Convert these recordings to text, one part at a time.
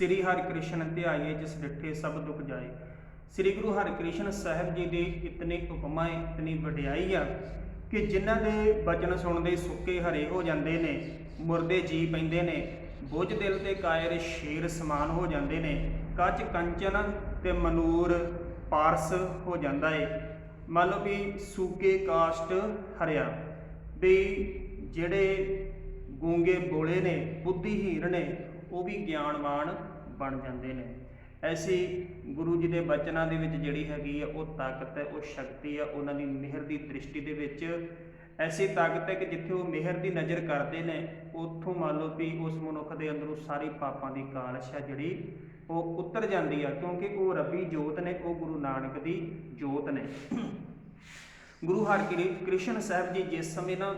ਸ੍ਰੀ ਹਰਿਕ੍ਰਿਸ਼ਨ ਧਿਆਏ ਜਿਸ ਡਿਠੇ ਸਭ ਦੁੱਖ ਜਾਏ। ਸ੍ਰੀ ਗੁਰੂ ਹਰਿਕ੍ਰਿਸ਼ਨ ਸਾਹਿਬ ਜੀ ਦੀ ਇਤਨੀ ਉਪਮਾ, ਇਤਨੀ ਵਡਿਆਈ ਆ ਕਿ ਜਿਨ੍ਹਾਂ ਦੇ ਬਚਨ ਸੁਣਦੇ ਸੁੱਕੇ ਹਰੇ ਹੋ ਜਾਂਦੇ ਨੇ, ਮੁਰਦੇ ਜੀ ਪੈਂਦੇ ਨੇ, ਬੁੱਝ ਦਿਲ ਤੇ ਕਾਇਰ ਸ਼ੇਰ ਸਮਾਨ ਹੋ ਜਾਂਦੇ ਨੇ, ਕੱਚ ਕੰਚਨ ਤੇ ਮਨੂਰ ਪਾਰਸ ਹੋ ਜਾਂਦਾ ਏ। ਮੰਨ ਲਓ ਵੀ ਸੂਕੇ ਕਾਸ਼ਟ ਹਰਿਆ, ਵੀ ਜਿਹੜੇ ਗੂੰਗੇ ਬੋਲੇ ਨੇ ਬੁੱਧੀਹੀਨ ਨੇ, ਉਹ ਵੀ ਗਿਆਨਵਾਨ ਬਣ ਜਾਂਦੇ ਨੇ। ਐਸੀ ਗੁਰੂ ਜੀ ਦੇ ਬਚਨਾਂ ਦੇ ਵਿੱਚ ਜਿਹੜੀ ਹੈਗੀ ਆ, ਉਹ ਤਾਕਤ ਹੈ, ਉਹ ਸ਼ਕਤੀ ਆ ਉਹਨਾਂ ਦੀ ਮਿਹਰ ਦੀ ਦ੍ਰਿਸ਼ਟੀ ਦੇ ਵਿੱਚ। ਐਸੀ ਤਾਕਤ ਹੈ ਕਿ ਜਿੱਥੇ ਉਹ ਮਿਹਰ ਦੀ ਨਜ਼ਰ ਕਰਦੇ ਨੇ, ਉੱਥੋਂ ਮੰਨ ਲਓ ਵੀ ਉਸ ਮਨੁੱਖ ਦੇ ਅੰਦਰੋਂ ਸਾਰੀ ਪਾਪਾਂ ਦੀ ਕਾਲਸ਼ ਹੈ ਜਿਹੜੀ, ਉਹ ਉਤਰ ਜਾਂਦੀ ਆ, ਕਿਉਂਕਿ ਉਹ ਰੱਬੀ ਜੋਤ ਨੇ, ਉਹ ਗੁਰੂ ਨਾਨਕ ਦੀ ਜੋਤ ਨੇ। ਗੁਰੂ ਹਰਕ੍ਰਿਸ਼ਨ ਸਾਹਿਬ ਜੀ ਜਿਸ ਸਮੇਂ ਨਾ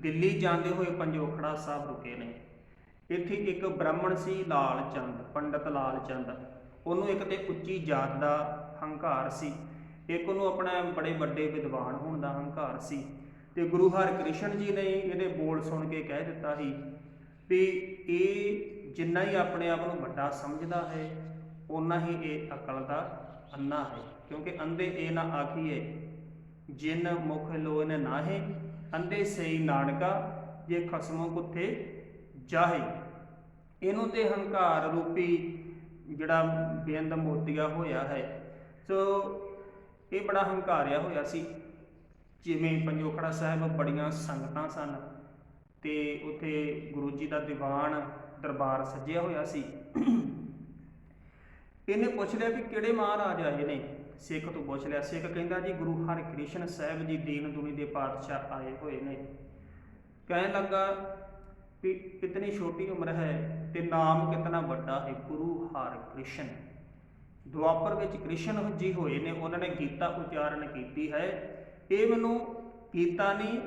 ਦਿੱਲੀ ਜਾਂਦੇ ਹੋਏ ਪੰਜੋਖੜਾ ਸਾਹਿਬ ਰੁਕੇ ਨੇ ਇੱਥੇ ਇੱਕ ਬ੍ਰਾਹਮਣ ਸੀ ਲਾਲ ਚੰਦ, ਪੰਡਤ ਲਾਲ ਚੰਦ। ਉਹਨੂੰ ਇੱਕ ਤੇ ਉੱਚੀ ਜਾਤ ਦਾ ਹੰਕਾਰ ਸੀ। ਇੱਕ ਉਹਨੂੰ ਆਪਣਾ ਬੜੇ ਵੱਡੇ ਵਿਦਵਾਨ ਹੋਣ ਦਾ ਹੰਕਾਰ ਸੀ। ਤੇ ਗੁਰੂ ਹਰਿਕ੍ਰਿਸ਼ਨ ਜੀ ਨੇ ਇਹਦੇ ਬੋਲ ਸੁਣ ਕੇ ਕਹਿ ਦਿੱਤਾ ਸੀ ਵੀ ਇਹ ਜਿੰਨਾ ਹੀ ਆਪਣੇ ਆਪ ਨੂੰ ਵੱਡਾ ਸਮਝਦਾ ਹੈ ਉਨਾ ਹੀ ਇਹ ਅਕਲ ਦਾ ਅੰਨਾ ਹੈ। ਕਿਉਂਕਿ ਅੰਧੇ ਇਹ ਨਾ ਆਖੀਏ, ਜਿਨ ਮੁਖ ਲੋਨ ਨਾਹੇ, ਅੰਧੇ ਸਈ ਨਾਨਕਾ, ਜੇ ਖਸਮੋ ਕੁੱਥੇ ਜਾਹੇ। ਇਹਨੂੰ ਤੇ ਹੰਕਾਰ ਰੂਪੀ ਜਿਹੜਾ ਬੇਅੰਤ ਮੋਤੀਆ ਹੋਇਆ ਹੈ। ਸੋ ਇਹ ਬੜਾ ਹੰਕਾਰਿਆ ਹੋਇਆ ਸੀ। ਜਿਵੇਂ ਪੰਜੋਖੜਾ ਸਾਹਿਬ ਬੜੀਆਂ ਸੰਗਤਾਂ ਸਨ ਤੇ ਉਥੇ ਗੁਰੂ ਜੀ ਦਾ ਦੀਵਾਨ ਦਰਬਾਰ ਸੱਜਿਆ ਹੋਇਆ ਸੀ। ਇਹਨੇ ਪੁੱਛ ਲਿਆ ਵੀ ਕਿਹੜੇ ਮਹਾਰਾਜ ਆਏ ਨੇ? ਸਿੱਖ ਤੋਂ ਪੁੱਛ ਲਿਆ। ਸਿੱਖ ਕਹਿੰਦਾ ਜੀ, ਗੁਰੂ ਹਰਿਕ੍ਰਿਸ਼ਨ ਸਾਹਿਬ ਜੀ ਦੀਨ ਦੁਨੀ ਦੇ ਪਾਤਸ਼ਾਹ ਆਏ ਹੋਏ ਨੇ। ਕਹਿਣ ਲੱਗਾ ਵੀ ਕਿਤਨੀ ਛੋਟੀ ਉਮਰ ਹੈ। ਤੇ ਨਾਮ ਕਿਤਨਾ ਵੱਡਾ ਹੈ, ਗੁਰੂ ਹਰਿਕ੍ਰਿਸ਼ਨ। ਦੁਆਪਰ ਵਿੱਚ ਕ੍ਰਿਸ਼ਨ ਜੀ ਹੋਏ ਨੇ, ਉਹਨਾਂ ਨੇ ਗੀਤਾ ਉਚਾਰਨ ਕੀਤੀ ਹੈ। ਇਹ ਮੈਨੂੰ ਕੀਤਾ ਨਹੀਂ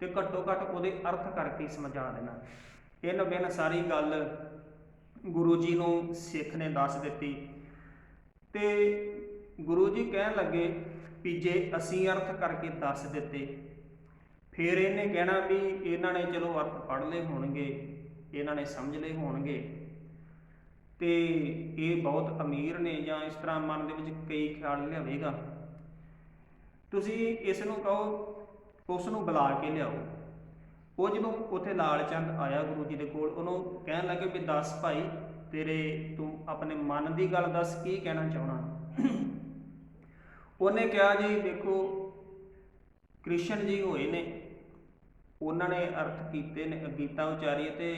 ਤੇ ਘੱਟੋ ਘੱਟ ਉਹਦੇ ਅਰਥ ਕਰਕੇ ਸਮਝਾ ਦੇਣਾ। ਇਹਨ ਬਿਨ ਸਾਰੀ ਗੱਲ ਗੁਰੂ ਜੀ ਨੂੰ ਸਿੱਖ ਨੇ ਦੱਸ ਦਿੱਤੀ। ਤੇ ਗੁਰੂ ਜੀ ਕਹਿਣ ਲੱਗੇ ਵੀ ਜੇ ਅਸੀਂ ਅਰਥ ਕਰਕੇ ਦੱਸ ਦਿੱਤੇ, ਫਿਰ ਇਹਨੇ ਕਹਿਣਾ ਵੀ ਇਹਨਾਂ ਨੇ ਚਲੋ ਅਰਥ ਪੜ੍ਹ ਲਏ ਹੋਣਗੇ। ਇਹਨਾਂ ਨੇ ਸਮਝ ਲਏ ਹੋਣਗੇ। ਤੇ ਇਹ ਬਹੁਤ ਅਮੀਰ ਨੇ ਜਾਂ ਇਸ ਤਰ੍ਹਾਂ ਮਨ ਦੇ ਵਿੱਚ ਕਈ ਖਿਆਲ ਲਿਆਵੇਗਾ। ਤੁਸੀਂ ਇਸ ਨੂੰ ਕਹੋ ਉਸ ਨੂੰ ਬੁਲਾ ਕੇ ਲਿਆਓ। ਉਹ ਜਦੋਂ ਉੱਥੇ ਲਾਲ ਚੰਦ ਆਇਆ ਗੁਰੂ ਜੀ ਦੇ ਕੋਲ, ਉਹਨੂੰ ਕਹਿਣ ਲੱਗੇ ਵੀ, ਦੱਸ ਭਾਈ, ਤੇਰੇ ਤੂੰ ਆਪਣੇ ਮਨ ਦੀ ਗੱਲ ਦੱਸ, ਕੀ ਕਹਿਣਾ ਚਾਹਣਾ? ਉਹਨੇ ਕਿਹਾ, ਜੀ, ਦੇਖੋ, ਕ੍ਰਿਸ਼ਨ ਜੀ ਹੋਏ ਨੇ। ਉਹਨਾਂ ਨੇ ਅਰਥ ਕੀਤੇ ਨੇ, ਗੀਤਾ ਉਚਾਰੀ ਤੇ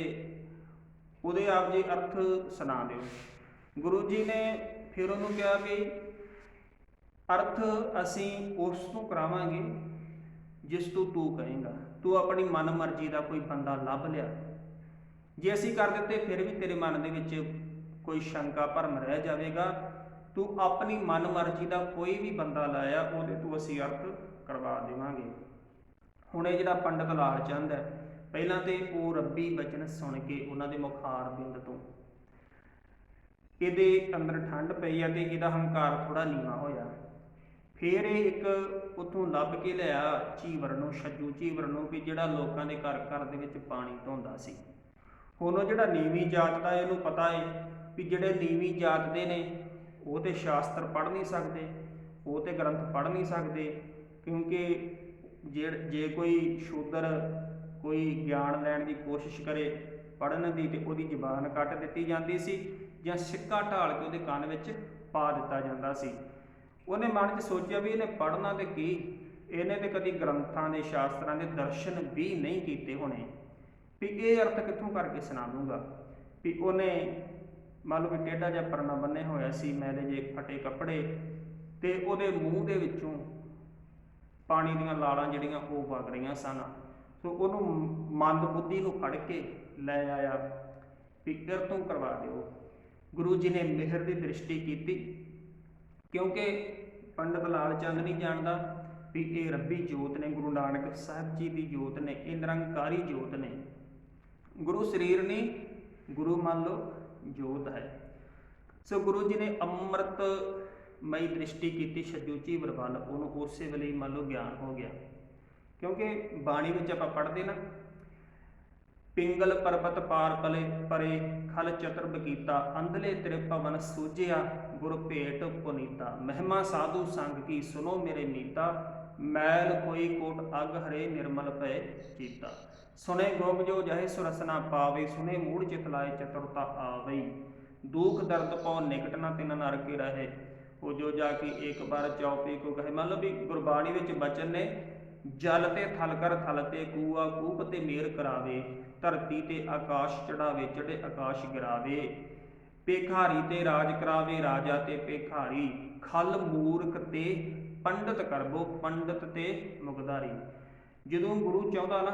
ਉਹਦੇ ਆਪ ਜੀ ਅਰਥ ਸੁਣਾ ਦਿਓ। ਗੁਰੂ ਜੀ ਨੇ ਫਿਰ ਉਹਨੂੰ ਕਿਹਾ ਵੀ ਅਰਥ ਅਸੀਂ ਉਸ ਤੋਂ ਕਰਾਵਾਂਗੇ ਜਿਸ ਤੋਂ ਤੂੰ ਕਹੇਗਾ। ਤੂੰ ਆਪਣੀ ਮਨ ਮਰਜ਼ੀ ਦਾ ਕੋਈ ਬੰਦਾ ਲੱਭ ਲਿਆ। ਜੇ ਅਸੀਂ ਕਰ ਦਿੱਤੇ, ਫਿਰ ਵੀ ਤੇਰੇ ਮਨ ਦੇ ਵਿੱਚ ਕੋਈ ਸ਼ੰਕਾ ਭਰਮ ਰਹਿ ਜਾਵੇਗਾ। ਤੂੰ ਆਪਣੀ ਮਨ ਮਰਜ਼ੀ ਦਾ ਕੋਈ ਵੀ ਬੰਦਾ ਲਾਇਆ, ਉਹਦੇ ਤੋਂ ਅਸੀਂ ਅਰਥ ਕਰਵਾ ਦੇਵਾਂਗੇ। ਹੁਣ ਇਹ ਜਿਹੜਾ ਪੰਡਤ ਲਾਲ ਚੰਦ ਹੈ, ਪਹਿਲਾਂ ਤੇ ਉਹ ਰੱਬੀ ਬਚਨ ਸੁਣ ਕੇ ਉਹਨਾਂ ਦੇ ਮੁਖਾਰ ਬਿੰਦ ਤੋਂ ਇਹਦੇ ਅੰਦਰ ਠੰਡ ਪਈ ਆ ਤੇ ਇਹਦਾ ਹੰਕਾਰ ਥੋੜਾ ਨੀਵਾ ਹੋਇਆ। ਫਿਰ ਇਹ ਇੱਕ ਉਥੋਂ ਲੱਭ ਕੇ ਲਿਆ ਚੀਵਰ ਨੂੰ ਛੱਜੂ ਚੀਵਰ ਨੂੰ ਵੀ ਜਿਹੜਾ ਲੋਕਾਂ ਦੇ ਘਰ ਘਰ ਦੇ ਵਿੱਚ ਪਾਣੀ ਧੋਂਦਾ ਸੀ। ਹੁਣ ਉਹ ਜਿਹੜਾ ਨੀਵੀਂ ਜਾਤ ਦਾ ਇਹਨੂੰ ਪਤਾ ਹੈ ਵੀ ਜਿਹੜੇ ਨੀਵੀਂ ਜਾਤ ਦੇ ਨੇ, ਉਹ ਤੇ ਸ਼ਾਸਤਰ ਪੜ੍ਹ ਨਹੀਂ ਸਕਦੇ, ਉਹ ਤੇ ਗ੍ਰੰਥ ਪੜ੍ਹ ਨਹੀਂ ਸਕਦੇ, ਕਿਉਂਕਿ ਜੇ ਜੇ ਕੋਈ ਸ਼ੂਦਰ ਕੋਈ ਗਿਆਨ ਲੈਣ ਦੀ ਕੋਸ਼ਿਸ਼ ਕਰੇ ਪੜਨ ਦੀ ਤੇ ਉਹਦੀ ਜ਼ੁਬਾਨ ਕੱਟ ਦਿੱਤੀ ਜਾਂਦੀ ਸੀ ਜਾਂ ਸਿੱਕਾ ਢਾਲ ਕੇ ਉਹਦੇ ਕੰਨ ਵਿੱਚ ਪਾ ਦਿੱਤਾ ਜਾਂਦਾ ਸੀ। ਉਹਨੇ ਮਨ 'ਚ ਸੋਚਿਆ ਵੀ ਇਹਨੇ ਪੜਨਾ ਤੇ ਕੀ? ਇਹਨੇ ਤੇ ਕਦੀ ਗ੍ਰੰਥਾਂ ਦੇ ਸ਼ਾਸਤਰਾਂ ਦੇ ਦਰਸ਼ਨ ਵੀ ਨਹੀਂ ਕੀਤੇ ਹੋਣੇ। ਵੀ ਇਹ ਅਰਥ ਕਿੱਥੋਂ ਕਰਕੇ ਸੁਣਾ ਦੂੰਗਾ ਵੀ ਉਹਨੇ ਮੰਨ ਲਓ ਵੀ ਟੇਢਾ ਜਿਹਾ ਪਰਨਾ ਬੰਨੇ ਹੋਇਆ ਸੀ ਮੈਲੇ ਜੇ ਫਟੇ ਕੱਪੜੇ ਤੇ ਉਹਦੇ ਮੂੰਹ ਦੇ ਵਿੱਚੋਂ ਪਾਣੀ ਦੀਆਂ ਲਾਲਾਂ ਜਿਹੜੀਆਂ ਉਹ ਵਗ ਰਹੀਆਂ ਸਨ। ਸੋ ਉਹਨੂੰ ਮੰਦ ਬੁੱਧੀ ਨੂੰ ਫੜ ਕੇ ਲੈ ਆਇਆ। ਵੀ ਤੋਂ ਕਰਵਾ ਦਿਓ। ਗੁਰੂ ਜੀ ਨੇ ਮਿਹਰ ਦੀ ਦ੍ਰਿਸ਼ਟੀ ਕੀਤੀ। ਕਿਉਂਕਿ ਪੰਡਤ ਲਾਲ ਚੰਦ ਨਹੀਂ ਜਾਣਦਾ ਵੀ ਇਹ ਰੱਬੀ ਜੋਤ ਨੇ, ਗੁਰੂ ਨਾਨਕ ਸਾਹਿਬ ਜੀ ਦੀ ਜੋਤ ਨੇ, ਇਹ ਨਿਰੰਕਾਰੀ ਜੋਤ ਨੇ। ਗੁਰੂ ਸਰੀਰ ਨਹੀਂ, ਗੁਰੂ ਮੰਨ ਲਓ ਜੋਤ ਹੈ। ਸੋ ਗੁਰੂ ਜੀ ਨੇ ਅੰਮ੍ਰਿਤ ਮਈ ਦ੍ਰਿਸ਼ਟੀ ਕੀਤੀ ਛਜੂਚੀ ਵਰਵਲ ਉਹਨੂੰ ਉਸੇ ਵੇਲੇ ਹੀ ਮੰਨ ਲਓ ਗਿਆਨ ਹੋ ਗਿਆ। ਕਿਉਂਕਿ ਬਾਣੀ ਵਿੱਚ ਆਪਾਂ ਪੜ੍ਹਦੇ ਨਾ, ਪਿੰਗਲ ਪਰਬਤ ਪਾਰ ਪਲੇ ਪਰੇ ਖਲ ਚਤਰ ਬਕੀਤਾ ਅੰਧਲੇ ਤੇਰੇ ਭਵਨ ਸੂਝਿਆ, ਗੁਰ ਭੇਟ ਪੁਨੀਤਾ। ਮਹਿਮਾ ਸਾਧੂ ਸੰਗ ਕੀ ਸੁਨੋ ਮੇਰੇ ਮੀਤਾ ਮੈਲ ਕੋਈ ਕੋਟ ਅਗ ਹਰੇ ਨਿਰਮਲ ਭਏ ਕੀਤਾ। ਸੁਨੇ ਗੋਪ ਜੋ ਜਹੇ ਸੁਰਸਨਾ ਪਾਵੇ, ਸੁਨੇ ਮੂੜ ਚਿਤ ਲਾਏ ਚਤੁਰਤਾ ਆਵਈ। ਦੁਖ ਦਰਦ ਪਉ ਨਿਕਟ ਨਾ ਤਿਨ ਨਰ ਕੇ ਰਹੇ। ਉਹ ਜੋ ਜਾ ਕੇ ਇੱਕ ਵਾਰ ਚੌਪੀ ਕੋ ਕਹੇ ਮੰਨ ਵੀ ਗੁਰਬਾਣੀ ਵਿੱਚ ਬਚਨ ਨੇ, ਜਲ ਤੇ ਥਲ ਕਰ ਥਲ ਤੇ ਕੂਆ, ਕੂਪ ਤੇ ਮੇਰ ਕਰਾਵੇ, ਧਰਤੀ ਤੇ ਆਕਾਸ਼ ਚੜਾਵੇ ਚੜੇ ਆਕਾਸ਼ ਗਿਰਾਵੇ। ਪੇਖਾਰੀ ਤੇ ਰਾਜ ਕਰਾਵੇ, ਰਾਜਾ ਤੇ ਪੇਖਾਰੀ ਖਲ ਮੂਰਖ ਤੇ ਪੰਡਤ ਕਰਬੋ ਪੰਡਤ ਤੇ ਮੁਗਦਾਰੀ ਜਦੋਂ ਗੁਰੂ ਚਾਹੁੰਦਾ ਨਾ,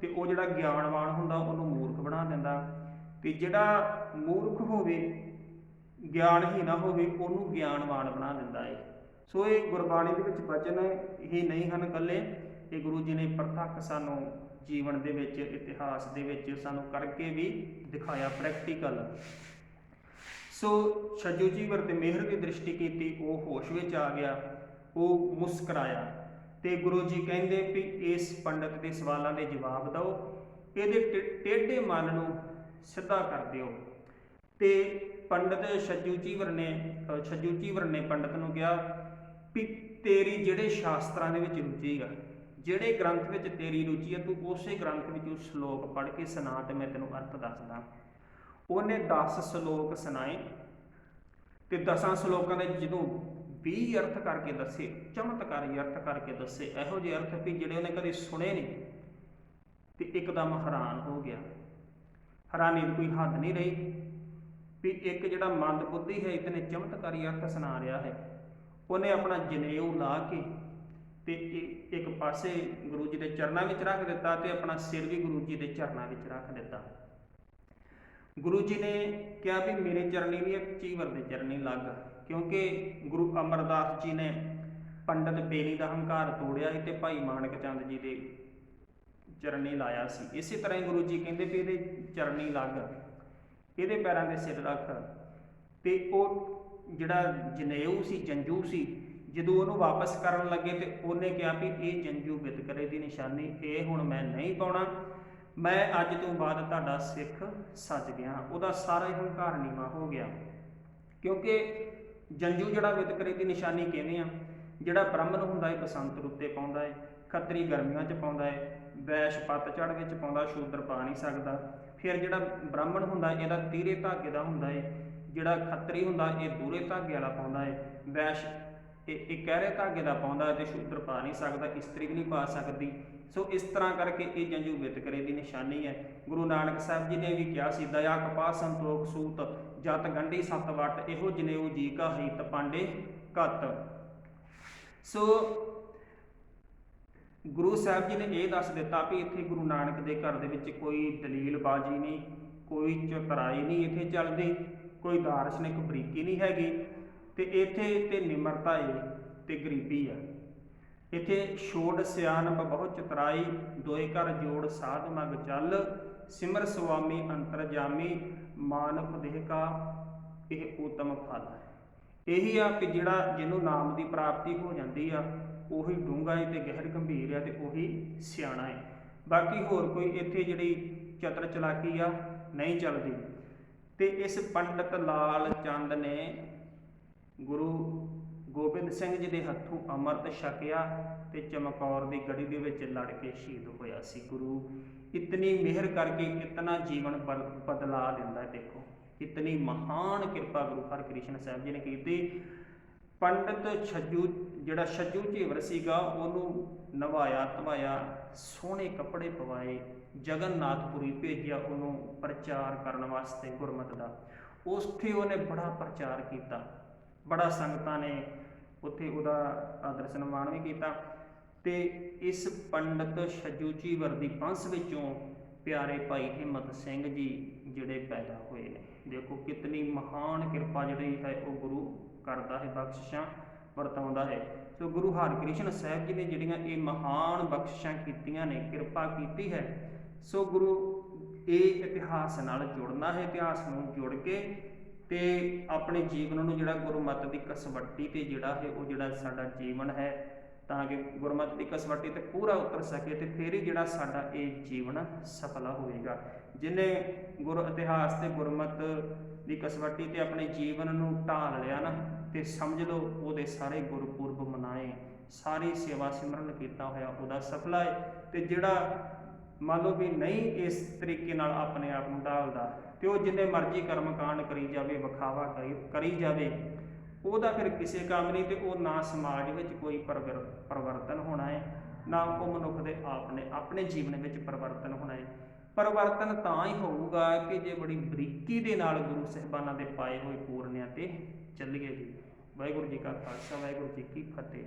ਤੇ ਉਹ ਜਿਹੜਾ ਗਿਆਨਵਾਨ ਹੁੰਦਾ, ਉਹਨੂੰ ਮੂਰਖ ਬਣਾ ਦਿੰਦਾ। ਤੇ ਜਿਹੜਾ ਮੂਰਖ ਹੋਵੇ ਗਿਆਨ ਹੀ ਨਾ ਹੋਵੇ, ਉਹਨੂੰ ਗਿਆਨਵਾਨ ਬਣਾ ਦਿੰਦਾ ਏ। ਸੋ ਇਹ ਗੁਰਬਾਣੀ ਦੇ ਵਿੱਚ ਬਚਨ ਹੀ ਨਹੀਂ ਹਨ ਇਕੱਲੇ ਇਹ ਗੁਰੂ ਜੀ ਨੇ ਪ੍ਰਤੱਖ ਸਾਨੂੰ ਜੀਵਨ ਦੇ ਵਿੱਚ, ਇਤਿਹਾਸ ਦੇ ਵਿੱਚ ਸਾਨੂੰ ਕਰਕੇ ਵੀ ਦਿਖਾਇਆ ਪ੍ਰੈਕਟੀਕਲ ਸੋ ਛੱਜੂ ਜੀ ਵਰ ਤੇ ਮਿਹਰ ਦੀ ਦ੍ਰਿਸ਼ਟੀ ਕੀਤੀ, ਉਹ ਹੋਸ਼ ਵਿੱਚ ਆ ਗਿਆ, ਉਹ ਮੁਸਕਰਾਇਆ। ਤੇ ਗੁਰੂ ਜੀ ਕਹਿੰਦੇ ਵੀ ਇਸ ਪੰਡਤ ਦੇ ਸਵਾਲਾਂ ਦੇ ਜਵਾਬ ਦਿਓ, ਇਹਦੇ ਟੇ- ਟੇਢੇ ਮਨ ਨੂੰ ਸਿੱਧਾ ਕਰ ਦਿਓ। ਤੇ ਪੰਡਤ ਛੱਜੂ ਜੀਵਰ ਨੇ ਅ, ਛੱਜੂ ਨੇ ਪੰਡਤ ਨੂੰ ਕਿਹਾ ਵੀ ਤੇਰੀ ਜਿਹੜੇ ਸ਼ਾਸਤਰਾਂ ਦੇ ਵਿੱਚ ਰੁਚੀ ਹੈ ਜਿਹੜੇ ਗ੍ਰੰਥ ਵਿੱਚ ਤੇਰੀ ਰੁਚੀ ਹੈ ਤੂੰ ਉਸੇ ਗ੍ਰੰਥ ਵਿੱਚ ਸ਼ਲੋਕ ਪੜ੍ਹ ਕੇ ਸੁਣਾ ਤੇ ਮੈਂ ਤੈਨੂੰ ਅਰਥ ਦੱਸਦਾ। ਉਹਨੇ 10 ਸ਼ਲੋਕ ਸੁਣਾਏ ਤੇ ਦਸਾਂ ਸ਼ਲੋਕਾਂ ਦੇ ਜਦੋਂ 20 ਅਰਥ ਕਰਕੇ ਦੱਸੇ ਚਮਤਕਾਰੀ ਅਰਥ ਕਰਕੇ ਦੱਸੇ ਇਹੋ ਜਿਹੇ ਅਰਥ ਵੀ ਜਿਹੜੇ ਉਹਨੇ ਕਦੇ ਸੁਣੇ ਨਹੀਂ ਤੇ ਇੱਕਦਮ ਹੈਰਾਨ ਹੋ ਗਿਆ। ਹੈਰਾਨੀ ਦੀ ਕੋਈ ਹੱਦ ਨਹੀਂ ਰਹੀ। ਵੀ ਇੱਕ ਜਿਹੜਾ ਮੰਦ ਬੁੱਧੀ ਹੈ, ਇਤਨੇ ਚਮਤਕਾਰੀ ਅਰਥ ਸੁਣਾ ਰਿਹਾ ਹੈ। ਉਹਨੇ ਆਪਣਾ ਜਨੇਊ ਲਾ ਕੇ ਤੇ ਇੱਕ ਪਾਸੇ ਗੁਰੂ ਜੀ ਦੇ ਚਰਨਾਂ ਵਿੱਚ ਰੱਖ ਦਿੱਤਾ ਤੇ ਆਪਣਾ ਸਿਰ ਵੀ ਗੁਰੂ ਜੀ ਦੇ ਚਰਨਾਂ ਵਿੱਚ ਰੱਖ ਦਿੱਤਾ। ਗੁਰੂ ਜੀ ਨੇ ਕਿਹਾ ਵੀ ਮੇਰੇ ਚਰਨੀ ਨਹੀਂ ਇੱਕ ਚੀਵਰ ਦੇ ਚਰਨੀ ਲੱਗ, ਕਿਉਂਕਿ ਗੁਰੂ ਅਮਰਦਾਸ ਜੀ ਨੇ ਪੰਡਤ ਬੇਨੀ ਦਾ ਹੰਕਾਰ ਤੋੜਿਆ ਸੀ ਤੇ ਭਾਈ ਮਾਨਕ ਚੰਦ ਜੀ ਦੇ ਚਰਨੀ ਲਾਇਆ ਸੀ। ਇਸੇ ਤਰ੍ਹਾਂ ਹੀ ਗੁਰੂ ਜੀ ਕਹਿੰਦੇ ਵੀ ਇਹਦੇ ਚਰਨੀ ਲੱਗ। ਇਹਦੇ ਪੈਰਾਂ ਦੇ ਸਿਰ ਰੱਖ ਤੇ ਉਹ ਜਿਹੜਾ ਜਨੇਊ ਸੀ, ਜੰਜੂ ਸੀ, ਜਦੋਂ ਉਹਨੂੰ ਵਾਪਸ ਕਰਨ ਲੱਗੇ ਤੇ ਉਹਨੇ ਕਿਹਾ ਵੀ ਇਹ ਜੰਜੂ ਵਿਤਕਰੇ ਦੀ ਨਿਸ਼ਾਨੀ, ਇਹ ਹੁਣ ਮੈਂ ਨਹੀਂ ਪਾਉਣਾ। ਮੈਂ ਅੱਜ ਤੋਂ ਬਾਅਦ ਤੁਹਾਡਾ ਸਿੱਖ ਸੱਜ ਗਿਆ। ਉਹਦਾ ਸਾਰਾ ਹੀ ਹੰਕਾਰ ਨੀਵਾ ਹੋ ਗਿਆ। ਕਿਉਂਕਿ ਜੰਜੂ ਜਿਹੜਾ ਵਿਤਕਰੇ ਦੀ ਨਿਸ਼ਾਨੀ ਕਹਿੰਦੇ ਆ? ਜਿਹੜਾ ਬ੍ਰਾਹਮਣ ਹੁੰਦਾ ਹੈ, ਬਸੰਤ ਰੁੱਤੇ ਪਾਉਂਦਾ ਹੈ, ਖੱਤਰੀ ਗਰਮੀਆਂ 'ਚ ਪਾਉਂਦਾ ਹੈ ਵੈਸ਼ ਪਤਝੜ ਵਿੱਚ ਪਾਉਂਦਾ ਸ਼ੂਦਰ ਪਾ ਨਹੀਂ ਸਕਦਾ। ਫਿਰ ਜਿਹੜਾ ਬ੍ਰਾਹਮਣ ਹੁੰਦਾ ਇਹਦਾ ਤੀਰੇ ਧਾਗੇ ਦਾ ਹੁੰਦਾ ਏ। ਜਿਹੜਾ ਖੱਤਰੀ ਹੁੰਦਾ, ਇਹ ਦੂਰੇ ਧਾਗੇ ਵਾਲਾ ਪਾਉਂਦਾ ਏ। ਵੈਸ਼ ਇਹ ਇਹ ਗਹਿਰੇ ਧਾਗੇ ਦਾ ਪਾਉਂਦਾ ਹੈ ਤੇ ਸ਼ੂਦਰ ਪਾ ਨਹੀਂ ਸਕਦਾ, ਇਸਤਰੀ ਵੀ ਨਹੀਂ ਪਾ ਸਕਦੀ। ਸੋ ਇਸ ਤਰ੍ਹਾਂ ਕਰਕੇ ਇਹ ਜੰਜੂ ਵਿਤਕਰੇ ਦੀ ਨਿਸ਼ਾਨੀ ਹੈ। ਗੁਰੂ ਨਾਨਕ ਸਾਹਿਬ ਜੀ ਨੇ ਵੀ ਕਿਹਾ ਸੀ, ਦਇਆ ਕਪਾ ਸੰਤੋਖ ਸੂਤ, ਜਤ ਗੰਢੀ ਸਤ ਵਟ, ਇਹੋ ਜਨੇਊ ਜੀ ਕਾ ਹਿਤ ਪਾਂਡੇ ਘਤ। ਸੋ ਗੁਰੂ ਸਾਹਿਬ ਜੀ ਨੇ ਇਹ ਦੱਸ ਦਿੱਤਾ ਵੀ ਇੱਥੇ ਗੁਰੂ ਨਾਨਕ ਦੇ ਘਰ ਦੇ ਵਿੱਚ ਕੋਈ ਦਲੀਲਬਾਜ਼ੀ ਨਹੀਂ, ਕੋਈ ਚਤਰਾਈ ਨਹੀਂ ਇੱਥੇ ਚੱਲਦੀ, ਕੋਈ ਦਾਰਸ਼ਨਿਕ ਬਰੀਕੀ ਨਹੀਂ ਹੈਗੀ ਤੇ ਇੱਥੇ ਤੇ ਨਿਮਰਤਾ ਏ ਤੇ ਗਰੀਬੀ ਆ। ਇੱਥੇ ਛੋੜ ਸਿਆਣਪ ਬਹੁਤ ਚਤਰਾਈ, ਦੋਏ ਘਰ ਜੋੜ ਸਾਧ ਮਗ ਚੱਲ, ਸਿਮਰ ਸੁਆਮੀ ਅੰਤਰਜਾਮੀ ਮਾਨਵ ਦੇਹ ਕਾ ਇਹ ਉਤਮ ਫਲ। ਹੈ ਇਹੀ ਆ ਕਿ ਜਿਹੜਾ ਜਿਹਨੂੰ ਨਾਮ ਦੀ ਪ੍ਰਾਪਤੀ ਹੋ ਜਾਂਦੀ ਆ ਉਹੀ ਡੂੰਘਾ ਹੈ ਤੇ ਗਹਿਰ ਗੰਭੀਰ ਹੈ ਤੇ ਉਹੀ ਸਿਆਣਾ ਹੈ। ਬਾਕੀ ਹੋਰ ਕੋਈ ਇੱਥੇ ਜਿਹੜੀ ਚਤਰ ਚਲਾਕੀ ਆ, ਨਹੀਂ ਚੱਲਦੀ। ਤੇ ਇਸ ਪੰਡਤ ਲਾਲ ਚੰਦ ਨੇ ਗੁਰੂ ਗੋਬਿੰਦ ਸਿੰਘ ਜੀ ਦੇ ਹੱਥੋਂ ਅੰਮ੍ਰਿਤ ਛਕਿਆ ਤੇ ਚਮਕੌਰ ਦੀ ਗੜੀ ਦੇ ਵਿੱਚ ਲੜ ਕੇ ਸ਼ਹੀਦ ਹੋਇਆ ਸੀ। ਗੁਰੂ ਇਤਨੀ ਮਿਹਰ ਕਰਕੇ ਇਤਨਾ ਜੀਵਨ ਬਲ- ਬਦਲਾ ਦਿੰਦਾ ਦੇਖੋ। ਇਤਨੀ ਮਹਾਨ ਕਿਰਪਾ ਗੁਰੂ ਹਰਕ੍ਰਿਸ਼ਨ ਸਾਹਿਬ ਜੀ ਨੇ ਕੀਤੀ। ਪੰਡਤ ਛੱਜੂ, ਜਿਹੜਾ ਛੱਜੂ ਝੇਵਰ ਸੀਗਾ, ਉਹਨੂੰ ਨਵਾਇਆ, ਧਵਾਇਆ, ਸੋਹਣੇ ਕੱਪੜੇ ਪਵਾਏ, ਜਗਨਨਾਥਪੁਰੀ ਭੇਜਿਆ ਉਹਨੂੰ ਪ੍ਰਚਾਰ ਕਰਨ ਵਾਸਤੇ ਗੁਰਮਤਿ ਦਾ। ਉੱਥੇ ਉਹਨੇ ਬੜਾ ਪ੍ਰਚਾਰ ਕੀਤਾ। ਬੜਾ ਸੰਗਤਾਂ ਨੇ ਉੱਥੇ ਉਹਦਾ ਆਦਰ ਸਨਮਾਨ ਵੀ ਕੀਤਾ। ਤੇ ਇਸ ਪੰਡਤ ਛੱਜੂ ਝੀਵਰ ਦੀ ਪੰਸ ਵਿੱਚੋਂ ਪਿਆਰੇ ਭਾਈ ਹਿੰਮਤ ਸਿੰਘ ਜੀ ਜਿਹੜੇ ਪੈਦਾ ਹੋਏ ਨੇ। ਦੇਖੋ ਕਿਤਨੀ ਮਹਾਨ ਕਿਰਪਾ ਜਿਹੜੀ ਹੈ ਉਹ ਗੁਰੂ ਕਰਦਾ ਹੈ ਬਖਸ਼ਿਸ਼ਾਂ ਵਰਤਾਉਂਦਾ ਹੈ। ਸੋ ਗੁਰੂ ਹਰਿਕ੍ਰਿਸ਼ਨ ਸਾਹਿਬ ਜੀ ਨੇ ਜਿਹੜੀਆਂ ਇਹ ਮਹਾਨ ਬਖਸ਼ਿਸ਼ਾਂ ਕੀਤੀਆਂ ਨੇ, ਕਿਰਪਾ ਕੀਤੀ ਹੈ। ਸੋ ਗੁਰੂ ਇਹ ਇਤਿਹਾਸ ਨਾਲ ਜੁੜਨਾ ਹੈ, ਇਤਿਹਾਸ ਨੂੰ ਜੁੜ ਕੇ ਤੇ ਆਪਣੇ ਜੀਵਨ ਨੂੰ ਜਿਹੜਾ ਗੁਰਮਤਿ ਦੀ ਕਸਵੱਟੀ ਤੇ ਜਿਹੜਾ ਹੈ, ਉਹ ਜਿਹੜਾ ਸਾਡਾ ਜੀਵਨ ਹੈ ਤਾਂ ਕਿ ਗੁਰਮਤਿ ਦੀ ਕਸਵੱਟੀ ਤੇ ਪੂਰਾ ਉਤਰ ਸਕੇ ਤੇ ਫਿਰ ਹੀ ਜਿਹੜਾ ਸਾਡਾ ਇਹ ਜੀਵਨ ਸਫਲ ਹੋਵੇਗਾ ਜਿਨੇ ਗੁਰ ਇਤਿਹਾਸ ਤੇ ਗੁਰਮਤ ਦੀ ਕਸਵੱਟੀ ਤੇ ਆਪਣੇ ਜੀਵਨ ਨੂੰ ਢਾਲ ਲਿਆ ਨਾ, ਤੇ ਸਮਝ ਲਓ ਉਹਦੇ ਸਾਰੇ ਗੁਰਪੁਰਬ ਮਨਾਏ, ਸਾਰੀ ਸੇਵਾ ਸਿਮਰਨ ਕੀਤਾ ਹੋਇਆ ਉਹਦਾ ਸਫਲਾ ਹੈ ਤੇ ਜਿਹੜਾ ਮੰਨ ਲਓ ਵੀ ਨਹੀਂ ਇਸ ਤਰੀਕੇ ਨਾਲ ਆਪਣੇ ਆਪ ਨੂੰ ਢਾਲਦਾ, ਤੇ ਉਹ ਜਿੰਨੇ ਮਰਜ਼ੀ ਕਰਮ ਕਾਂਡ ਕਰੀ ਜਾਵੇ, ਵਿਖਾਵਾ ਕਰੀ ਕਰੀ ਜਾਵੇ ਉਹਦਾ ਫਿਰ ਕਿਸੇ ਕੰਮ ਨਹੀਂ ਤੇ ਉਹ ਨਾ ਸਮਾਜ ਵਿੱਚ ਕੋਈ ਪਰਵਰ- ਪਰਿਵਰਤਨ ਹੋਣਾ ਹੈ, ਨਾ ਉਹ ਮਨੁੱਖ ਦੇ ਆਪਣੇ ਆਪਣੇ ਜੀਵਨ ਵਿੱਚ ਪਰਿਵਰਤਨ ਹੋਣਾ ਹੈ। ਪਰਿਵਰਤਨ ਤਾਂ ਹੀ ਹੋਊਗਾ ਕਿ ਜੇ ਬੜੀ ਬਰੀਕੀ ਦੇ ਨਾਲ ਗੁਰੂ ਸਾਹਿਬਾਨਾਂ ਦੇ ਪਾਏ ਹੋਏ ਪੂਰਨਿਆਂ ਤੇ ਚੱਲੀਏ ਜੀ। ਵਾਹਿਗੁਰੂ ਜੀ ਕਾ ਖਾਲਸਾ, ਵਾਹਿਗੁਰੂ ਜੀ ਕੀ ਫਤਿਹ।